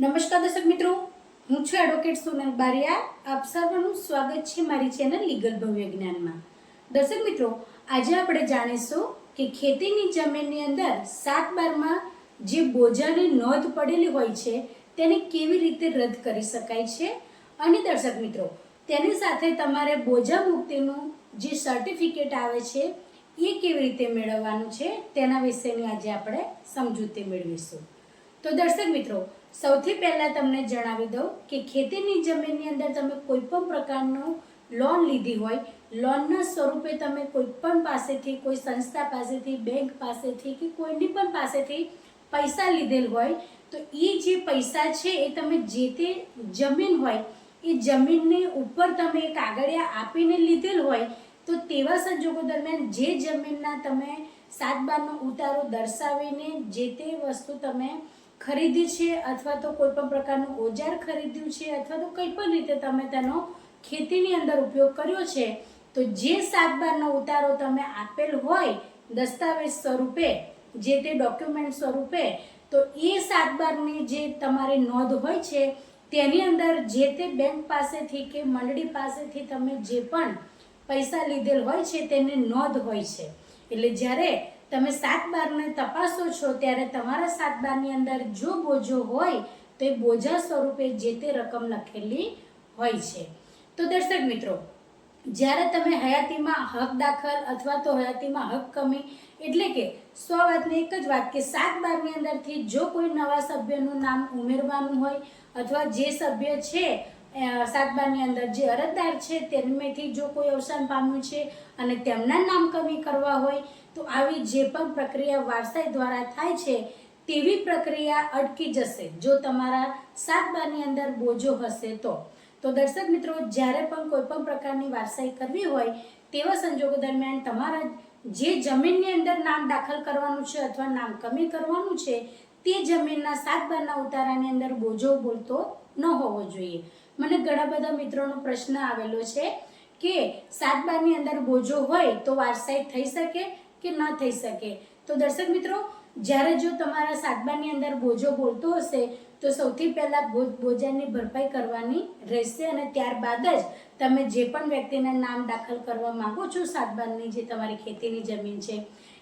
નમસ્કાર દર્શક મિત્રો, હું છું એડવોકેટ સોનલ બારિયા. આપ સર્વનું સ્વાગત છે મારી ચેનલ લીગલ ભવ્ય જ્ઞાનમાં. દર્શક મિત્રો, આજે આપણે જાણીશું કે ખેતીની જમીનની અંદર સાત બારમાં જે બોજાની નોંધ પડેલી હોય છે, તેને કેવી રીતે રદ કરી શકાય છે? અને દર્શક મિત્રો, તેની સાથે તમારે બોજા મુક્તિનું જે સર્ટિફિકેટ આવે છે, એ કેવી રીતે મેળવવાનું છે, તેના વિશેની આજે આપણે સમજૂતી મેળવીશું. તો દર્શક મિત્રો, સૌથી પહેલાં તમને જણાવી દઉં કે ખેતીની જમીનની અંદર તમે કોઈ પણ પ્રકારનું લોન લીધી હોય લોનના સ્વરૂપે તમે કોઈ પણ પાસેથી, કોઈ સંસ્થા પાસેથી બેંક પાસેથી કે કોઈની પણ પાસેથી પૈસા લીધેલ હોય, તો એ જે પૈસા છે એ તમે જે તે જમીન હોય, એ જમીનની ઉપર તમે કાગળિયા આપીને લીધેલ હોય, તો તેવા સંજોગો દરમિયાન જે જમીનના તમે સાત બારનો ઉતારો દર્શાવીને જે તે વસ્તુ તમે ખરીદી છે અથવા તો કોઈ પણ પ્રકારનું ઓજાર ખરીદ્યું છે અથવા તો કંઈ પણ રીતે તમે તેનો ખેતીની અંદર ઉપયોગ કર્યો છે, તો જે સાત બારનો ઉતારો તમે આપેલ હોય દસ્તાવેજ સ્વરૂપે, જે તે ડોક્યુમેન્ટ સ્વરૂપે, તો એ સાત બારની જે તમારી નોંધ હોય છે, તેની અંદર જે તે બેંક પાસેથી કે મંડળી પાસેથી તમે જે પણ પૈસા લીધેલ હોય છે, તેને નોંધ હોય છે. એટલે જ્યારે તમે સાત બારને તપાસો છો, ત્યારે તમારા સાત બારની અંદર જો બોજો હોય, તો એ બોજા સ્વરૂપે જે તે રકમ લખેલી હોય છે. તો દર્શક મિત્રો, જ્યારે તમે હયાતીમાં હક દાખલ અથવા તો હયાતીમાં હક કમી, એટલે કે સો વાતની એક જ વાત કે સાત બારની અંદરથી જો કોઈ નવા સભ્યનું નામ ઉમેરવાનું હોય, અથવા જે સભ્ય છે સાત બારની અંદર જે અરજદાર છે તેમાંથી જો કોઈ અવસાન પામ્યું છે અને તેમના નામ કમી કરવા હોય, તો આવી જે પણ પ્રક્રિયા વારસાઈ દ્વારા થાય છે, તેવી પ્રક્રિયા અટકી જશે. જો તમારા સાત બારની અંદર બોજો હશે તો. તો દર્શક મિત્રો, જ્યારે પણ કોઈ પણ પ્રકારની વારસાઈ કરવી હોય, તેવા સંજોગો દરમિયાન તમારા જે જમીનની અંદર નામ દાખલ કરવાનું છે અથવા નામ કમી કરવાનું છે, તે જમીનના સાત બારના ઉતારાની અંદર બોજો બોલતો ન હોવો જોઈએ. મને ઘણા બધા મિત્રોનો પ્રશ્ન આવેલો છે કે સાત બારની અંદર બોજો હોય તો વારસાઈ થઈ શકે કે ન થઈ શકે? તો દર્શક મિત્રો, જ્યારે જો તમારા સાતબાની અંદર બોજો બોલતો હશે, તો સૌથી પહેલાં બોજાની ભરપાઈ કરવાની રહેશે અને ત્યારબાદ જ તમે જે પણ વ્યક્તિના નામ દાખલ કરવા માગો છો સાતબારની જે તમારી ખેતીની જમીન છે,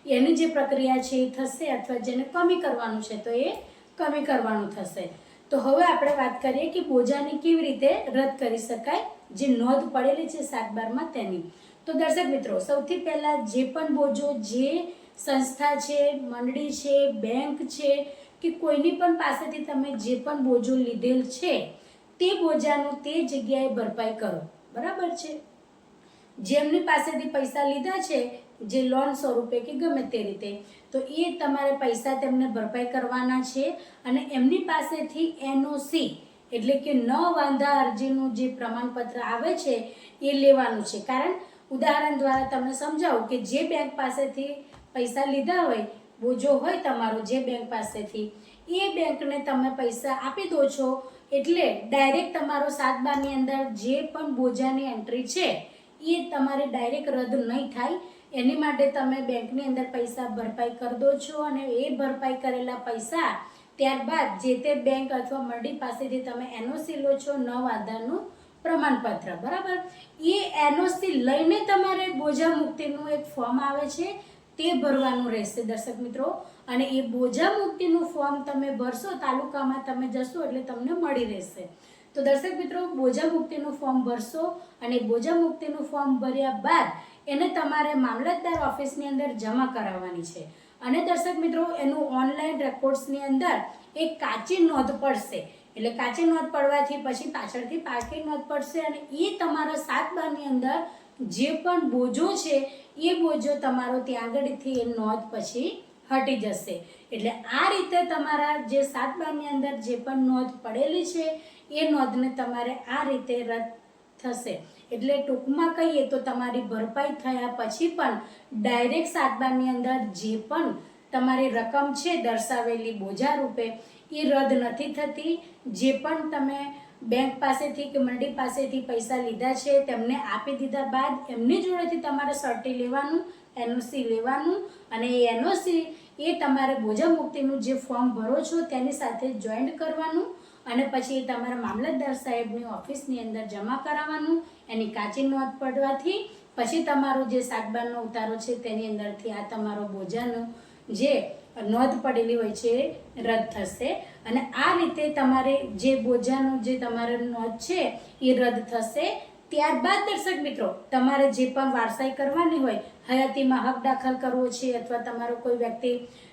એની જે પ્રક્રિયા છે એ થશે અથવા જેને કમી કરવાનું છે તો એ કમી કરવાનું થશે. તો હવે આપણે વાત કરીએ કે બોજાની કેવી રીતે રદ કરી શકાય, જે નોંધ પડેલી છે સાત બારમાં તેની. તો દર્શક મિત્રો, સૌથી પહેલાં જે પણ બોજો જે સંસ્થા છે, મંડળી છે, બેંક છે, કે કોઈની પણ પાસેથી તમે જે પણ બોજો લીધેલ છે, તે બોજાનું તે જગ્યાએ ભરપાઈ કરો. બરાબર છે? જેમની પાસેથી પૈસા લીધા છે જે લોન સ્વરૂપે કે ગમે તે રીતે. તો એ તમારે પૈસા તેમને ભરપાઈ કરવાના છે અને એમની પાસેથી એનઓસી એટલે કે ન વાંધા અરજીનું જે પ્રમાણપત્ર આવે છે, એ લેવાનું છે. કારણ ઉદાહરણ દ્વારા તમને સમજાવું કે જે બેંક પાસેથી પૈસા લીધા હોય, બોજો હોય તમારો જે બેંક પાસેથી, એ બેંકને તમે પૈસા આપી દો છો એટલે ડાયરેક્ટ તમારો સાત બારની અંદર જે પણ બોજાની એન્ટ્રી છે, એ તમારે ડાયરેક્ટ રદ નહીં થાય. એની માટે તમે બેંકની અંદર પૈસા ભરપાઈ કરી દો છો અને એ ભરપાઈ કરેલા પૈસા ત્યારબાદ જે તે બેંક અથવા મંડી પાસેથી તમે એનઓસી લો છો નવ આધારનું પ્રમાણપત્ર, બરાબર? એ એનઓસી લઈને તમારે બોજા મુક્તિનું એક ફોર્મ આવે છે, તે ભરવાનું રહેશે, દર્શક મિત્રો. અને એ બોજા મુક્તિનું ફોર્મ તમે ભરશો, તાલુકામાં તમે જશો એટલે તમને મળી રહેશે. તો દર્શક મિત્રો બોજા મુક્તિનું ફોર્મ ભરશો અને બોજા મુક્તિનું ફોર્મ ભર્યા બાદ એને તમારે મામલતદાર ઓફિસની અંદર જમા કરાવવાની છે. અને દર્શક મિત્રો, એનું ઓનલાઈન રેકોર્ડ્સની અંદર એક કાચી નોંધ પડશે. એટલે કાચી નોંધ પડવાથી પછી પાછળથી પાકી નોંધ પડશે અને એ તમારા સાત બારની અંદર જે પણ બોજો છે એ બોજો તમારો ત્યાં આગળથી એ નોંધ પછી હટી જશે. એટલે આ રીતે તમારા જે સાત બારની અંદર જે પણ નોંધ પડેલી છે, એ નોંધને તમારે આ રીતે રદ થશે. એટલે ટૂંકમાં કહીએ તો તમારી ભરપાઈ થયા પછી પણ ડાયરેક્ટ સાતબારની અંદર જે પણ તમારી રકમ છે દર્શાવેલી બોજા રૂપે, એ રદ નથી થતી. જે પણ તમે બેંક પાસેથી કે મંડી પાસેથી પૈસા લીધા છે, તેમને આપી દીધા બાદ એમની જોડેથી તમારે સર્ટી લેવાનું, એનઓસી લેવાનું અને એ એનઓસી એ તમારે બોજા મુક્તિનું જે ફોર્મ ભરો છો તેની સાથે જોઈન્ટ કરવાનું અને પછી તમારા મામલતદાર સાહેબની ઓફિસની અંદર જમા કરાવવાનું, એની કાચી નોંધ પડવાથી પછી તમારો જે સાતબારનો ઉતારો છે તેની અંદરથી આ તમારો બોજાનો જે નોંધ પડેલી હોય છે રદ થશે. અને આ રીતે તમારે જે બોજાનું જે તમારો નોંધ છે એ રદ થશે. ત્યારબાદ દર્શક મિત્રો, તમારે જે પણ વારસાઈ કરવાની હોય, હયાતીમાં હક દાખલ કરવો છે અથવા તમારો કોઈ વ્યક્તિ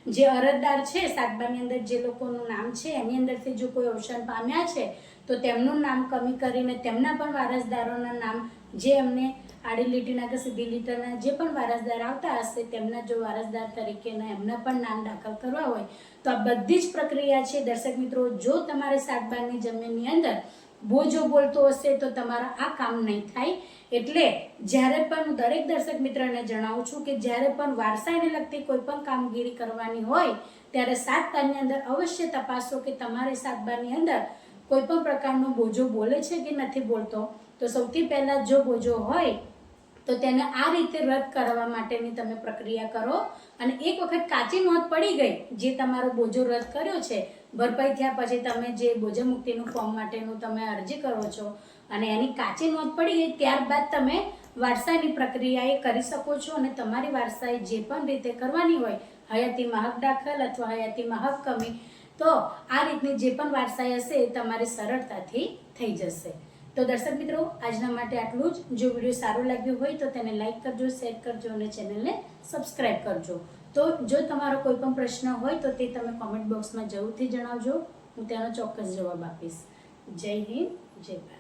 જે અરજદાર છે સાતબાની અંદર જે લોકોનું નામ છે, એની અંદરથી જો કોઈ અવસાન પામ્યા છે, તો તેમનું નામ કમી કરીને તેમના પણ વારસદારોના નામ જે એમને આડી લીટીના કે સીધી લીટીના જે પણ વારસદાર આવતા હશે, તેમના જો વારસદાર તરીકેના એમના પણ નામ દાખલ કરવા હોય, તો આ બધી જ પ્રક્રિયા છે. દર્શક મિત્રો, જો તમારે સાતબારની જમીનની અંદર બોજો બોલતો હશે તો તમારા આ કામ નહીં થાય. એટલે જ્યારે પણ હું દરેક દર્શક મિત્રને જણાવું છું કે જ્યારે પણ વારસાઈને લગતી કોઈ પણ કામગીરી કરવાની હોય, ત્યારે સાત બારની અંદર અવશ્ય તપાસો કે તમારે સાત બારની અંદર કોઈ પણ પ્રકારનો બોજો બોલે છે કે નથી બોલતો. તો સૌથી પહેલાં જો બોજો હોય તો તેને આ રીતે રદ કરવા માટેની તમે પ્રક્રિયા કરો. અને એક વખત કાચી નોંધ પડી ગઈ, જે તમારો બોજો રદ કર્યો છે, ભરપાઈ થયા પછી તમે જે બોજો મુક્તિનું ફોર્મ માટેનું તમે અરજી કરો છો અને એની કાચી નોંધ પડી ગઈ, ત્યારબાદ તમે વારસાની પ્રક્રિયા એ કરી શકો છો અને તમારી વારસાઈ જે પણ રીતે કરવાની હોય, હયાતી મહક દાખલ અથવા હયાતી મહક કમી, તો આ રીતની જે પણ વારસાઈ હશે એ તમારી સરળતાથી થઈ જશે. તો દર્શક મિત્રો, આજના માટે આટલું જ. જો વીડિયો સારો લાગ્યો હોય તો તેને લાઈક કરજો, શેર કરજો અને ચેનલને સબસ્ક્રાઈબ કરજો. તો જો તમારો કોઈ પણ પ્રશ્ન હોય તો તે તમે કોમેન્ટ બોક્સમાં જરૂરથી જણાવજો. હું તેનો ચોક્કસ જવાબ આપીશ. જય હિન્દ, જય ભારત.